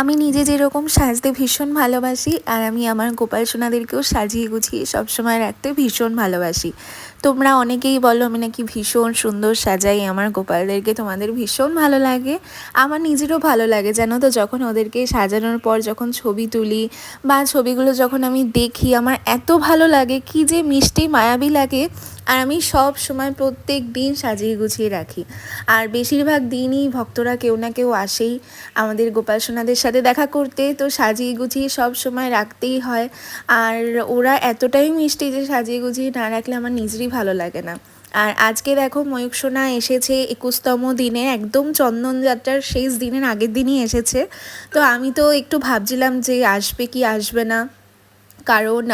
আমি নিজে যেরকম সাজতে ভীষণ ভালোবাসি আর আমি আমার গোপাল সোনাদেরকেও সাজিয়ে গুছিয়ে সবসময় রাখতে ভীষণ ভালোবাসি। তোমরা অনেকেই বলো, আমি নাকি ভীষণ সুন্দর সাজাই, আমার গোপালদেরকে তোমাদের ভীষণ ভালো লাগে, আমার নিজেরও ভালো লাগে, জানো তো? যখন ওদেরকে সাজানোর পর যখন ছবি তুলি বা ছবিগুলো যখন আমি দেখি, আমার এত ভালো লাগে, কি যে মিষ্টি, মায়াবী লাগে আর আমি সব সময় প্রত্যেক দিন সাজিয়ে গুছিয়ে রাখি। আর বেশিরভাগ দিনই ভক্তরা কেউ না কেউ আসেই আমাদের গোপাল সোনাদের সাথে দেখা করতে, তো সাজিয়ে গুছিয়ে সব সময় রাখতেই হয়। আর ওরা এতটাই মিষ্টি যে সাজিয়ে গুছিয়ে না রাখলে আমার নিজেরই ভালো লাগে না। আর আজকে দেখো ময়ূক সোনা এসেছে একুশতম দিনে, একদম চন্দন যাত্রার শেষ দিনের আগের দিনই এসেছে। তো আমি তো একটু ভাবছিলাম যে আসবে কি আসবে না। কারণ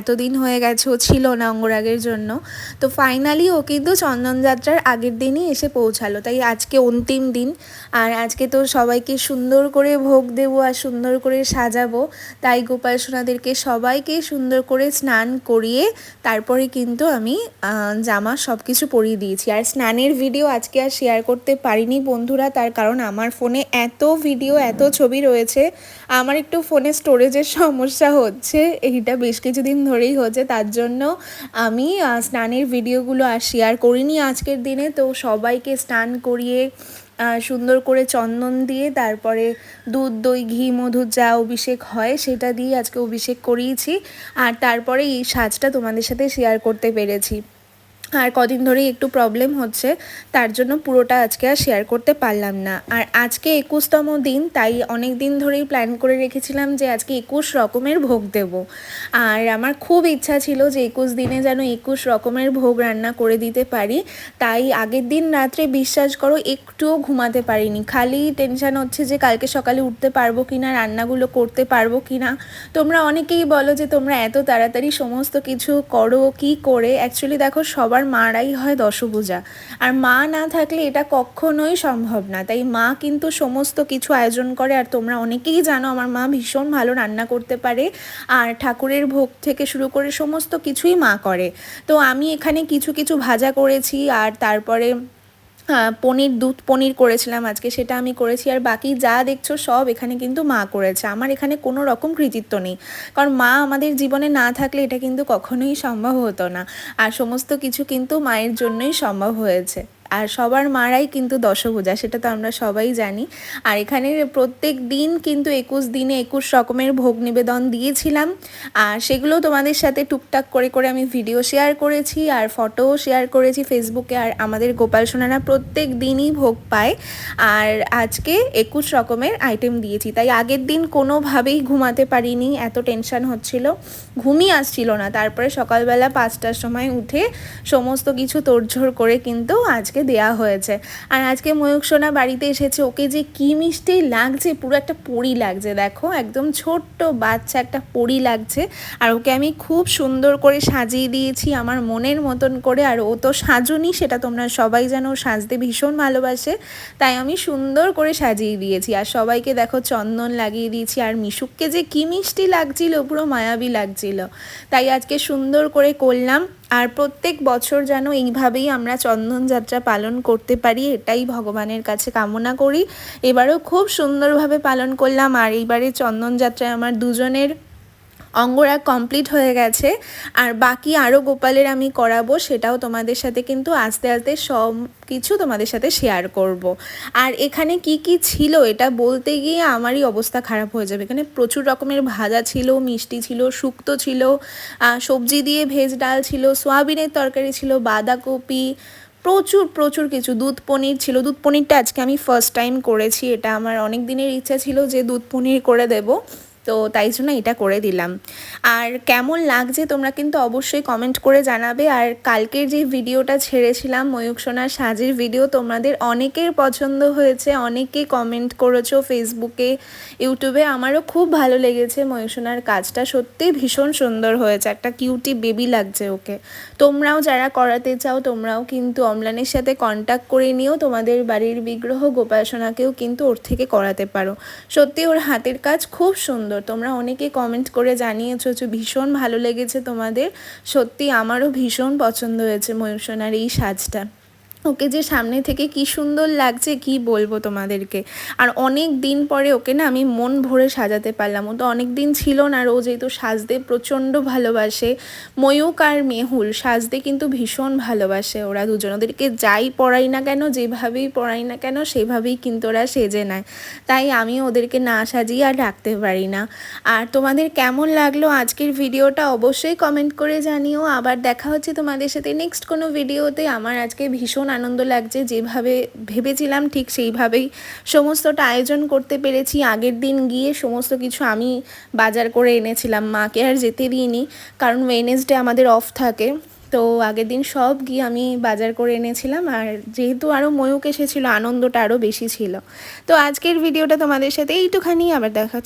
এতদিন হয়ে গেছে, ও ছিল না অঙ্গরাগের জন্য। তো ফাইনালি ও কিন্তু চন্দনযাত্রার আগের দিনই এসে পৌঁছালো। তাই আজকে অন্তিম দিন। আর আজকে তো সবাইকে সুন্দর করে ভোগ দেবো আর সুন্দর করে সাজাবো। তাই গোপাল সোনাদেরকে সবাইকে সুন্দর করে স্নান করিয়ে তারপরে কিন্তু আমি জামা সব কিছু পরিয়ে দিয়েছি। আর স্নানের ভিডিও আজকে আর শেয়ার করতে পারিনি বন্ধুরা। তার কারণ আমার ফোনে এত ভিডিও এত ছবি রয়েছে। আমার একটু ফোনে স্টোরেজের সমস্যা হচ্ছে। এইটা বেশ কিছুদিন ধরেই হচ্ছে, তার জন্য আমি স্নানের ভিডিওগুলো আর শেয়ার করিনি আজকের দিনে। তো সবাইকে স্নান করিয়ে সুন্দর করে চন্দন দিয়ে তারপরে দুধ, দই, ঘি, মধুর যা অভিষেক হয় সেটা দিয়ে আজকে অভিষেক করিয়েছি। আর তারপরে এই সাজটা তোমাদের সাথে শেয়ার করতে পেরেছি। আর কদিন ধরেই একটু প্রবলেম হচ্ছে, তার জন্য পুরোটা আজকে আর শেয়ার করতে পারলাম না। আর আজকে একুশতম দিন, তাই অনেক দিন ধরেই প্ল্যান করে রেখেছিলাম যে আজকে একুশ রকমের ভোগ দেব। আর আমার খুব ইচ্ছা ছিল যে একুশ দিনে যেন একুশ রকমের ভোগ রান্না করে দিতে পারি। তাই আগের দিন রাত্রে বিশ্বাস করো, একটুও ঘুমাতে পারিনি। খালি টেনশান হচ্ছে যে কালকে সকালে উঠতে পারব কি না রান্নাগুলো করতে পারব কি না তোমরা অনেকেই বলো যে তোমরা এত তাড়াতাড়ি সমস্ত কিছু করো, কি করে? অ্যাকচুয়ালি দেখো, সবার মারাই হয় দশভূজা। আর মা না থাকলে এটা কখনোই সম্ভব না। তাই মা কিন্তু সমস্ত কিছু আয়োজন করে। আর তোমরা অনেকেই জানো আমার মা ভীষণ ভালো রান্না করতে পারে। আর ঠাকুরের ভোগ থেকে শুরু করে সমস্ত কিছুই মা করে। তো আমি এখানে কিছু কিছু ভাজা করেছি। আর তারপরে পনির, দুধ পনির করেছিলাম আজকে, সেটা আমি করেছি। আর বাকি যা দেখছ সব এখানে কিন্তু মা করেছে। আমার এখানে কোনো রকম কৃতিত্ব নেই। কারণ মা আমাদের জীবনে না থাকলে এটা কিন্তু কখনোই সম্ভব হতো না। আর সমস্ত কিছু কিন্তু মায়ের জন্যই সম্ভব হয়েছে। আর সবার মারাই কিন্তু দশভূজা, সেটা তো আমরা সবাই জানি। আর এখানে প্রত্যেক দিন কিন্তু একুশ দিনে একুশ রকমের ভোগ নিবেদন দিয়েছিলাম। আর সেগুলো তোমাদের সাথে টুকটাক করে করে আমি ভিডিও শেয়ার করেছি আর ফটোও শেয়ার করেছি ফেসবুকে আর আমাদের গোপাল সোনারা প্রত্যেক দিনই ভোগ পায়। আর আজকে একুশ রকমের আইটেম দিয়েছি। তাই আগের দিন কোনোভাবেই ঘুমাতে পারিনি, এত টেনশন হচ্ছিল। ঘুমই আসছিল না। তারপরে সকালবেলা পাঁচটার সময় উঠে সমস্ত কিছু তোড়ঝোড় করে কিন্তু আজকে দেয়া হয়েছে। আর আজকে ময়ূক সোনা বাড়িতে এসেছে। ওকে যে কি মিষ্টি লাগছে, পুরো একটা পরি লাগছে, দেখো। একদম ছোট্ট বাচ্চা একটা পরি লাগছে। আর ওকে আমি খুব সুন্দর করে সাজিয়ে দিয়েছি আমার মনের মতন করে। আর ও তো সাজুনি, সেটা তোমরা সবাই জানো সাজতে ভীষণ ভালোবাসে। তাই আমি সুন্দর করে সাজিয়ে দিয়েছি। আর সবাইকে দেখো, চন্দন লাগিয়ে দিয়েছি। আর মিশুককে যে কি মিষ্টি লাগছিল, পুরো মায়াবী লাগছিল। তাই আজকে সুন্দর করে করলাম। আর প্রত্যেক বছর যেন এইভাবেই আমরা চন্দনযাত্রা পালন করতে পারি, এটাই ভগবানের কাছে কামনা করি। এবারও খুব সুন্দরভাবে পালন করলাম, আর এইবারে চন্দনযাত্রায় আমার দুজনের অঙ্গরা কমপ্লিট হয়ে গেছে। আর বাকি আরও গোপালের আমি করাবো, সেটাও তোমাদের সাথে কিন্তু আস্তে আস্তে সব কিছু তোমাদের সাথে শেয়ার করব। আর এখানে কি কি ছিল এটা বলতে গিয়ে আমারই অবস্থা খারাপ হয়ে যাবে। এখানে প্রচুর রকমের ভাজা ছিল, মিষ্টি ছিল, শুক্তো ছিল সবজি দিয়ে ভেজ ডাল ছিল, সোয়াবিনের তরকারি ছিল, বাঁধাকপি, প্রচুর প্রচুর কিছু। দুধ পনির ছিল। দুধ পনিরটা আজকে আমি ফার্স্ট টাইম করেছি। এটা আমার অনেক দিনের ইচ্ছা ছিল যে দুধ পনির করে দেবো। তো তাই জন্য এটা করে দিলাম। আর কেমন লাগছে তোমরা কিন্তু অবশ্যই কমেন্ট করে জানাবে। আর কালকের যে ভিডিওটা ছেড়েছিলাম ময়ূক সোনার সাজের ভিডিও তোমাদের অনেকের পছন্দ হয়েছে, অনেকে কমেন্ট করেছ ফেসবুকে ইউটিউবে আমারও খুব ভালো লেগেছে ময়ূক সোনার কাজটা। সত্যি ভীষণ সুন্দর হয়েছে। একটা কিউটি বেবি লাগছে ওকে। তোমরাও যারা করাতে চাও, তোমরাও কিন্তু অমলানের সাথে কন্ট্যাক্ট করে নিও। তোমাদের বাড়ির বিগ্রহ গোপাল সোনাকেও কিন্তু ওর থেকে করাতে পারো। সত্যি ওর হাতের কাজ খুব সুন্দর। সুন্দর। তোমরা অনেকে কমেন্ট করে জানিয়েছো যে ভীষণ ভালো লেগেছে তোমাদের। সত্যি আমারও ভীষণ পছন্দ হয়েছে ময়ূরসোনার এই সাজটা। ওকে যে সামনে থেকে কি সুন্দর লাগছে, কি বলব তোমাদেরকে? আর অনেক দিন পরে ওকে না আমি মন ভরে সাজাতে পারলাম। ও তো অনেক দিন ছিল না আর ও যেহেতু সাজতে প্রচণ্ড ভালোবাসে, ময়ূক আর মেহুল সাজতে কিন্তু ভীষণ ভালোবাসে ওরা দুজন। ওদেরকে যাই পড়াই না কেন, যেভাবেই পড়াই না কেন, সেভাবেই কিন্তু ওরা সেজে নেয়। তাই আমি ওদেরকে না সাজিয়ে আর রাখতে পারি না। আর তোমাদের কেমন লাগল আজকের ভিডিওটা অবশ্যই কমেন্ট করে জানিও। আবার দেখা হচ্ছে তোমাদের সাথে নেক্সট কোনো ভিডিওতে। আমার আজকে ভীষণ আনন্দ লাগছে, যেভাবে ভেবেছিলাম ঠিক সেইভাবেই সমস্তটা আয়োজন করতে পেরেছি। আগের দিন গিয়ে সমস্ত কিছু আমি বাজার করে এনেছিলাম, মাকে আর যেতে দিইনি, কারণ ওয়েনেসডে আমাদের অফ থাকে। তো আগের দিন সব গিয়ে আমি বাজার করে এনেছিলাম আর যেহেতু আরও ময়ূক এসেছিল, আনন্দটা আরও বেশি ছিল। তো আজকের ভিডিওটা তোমাদের সাথে এইটুখানি, আবার দেখা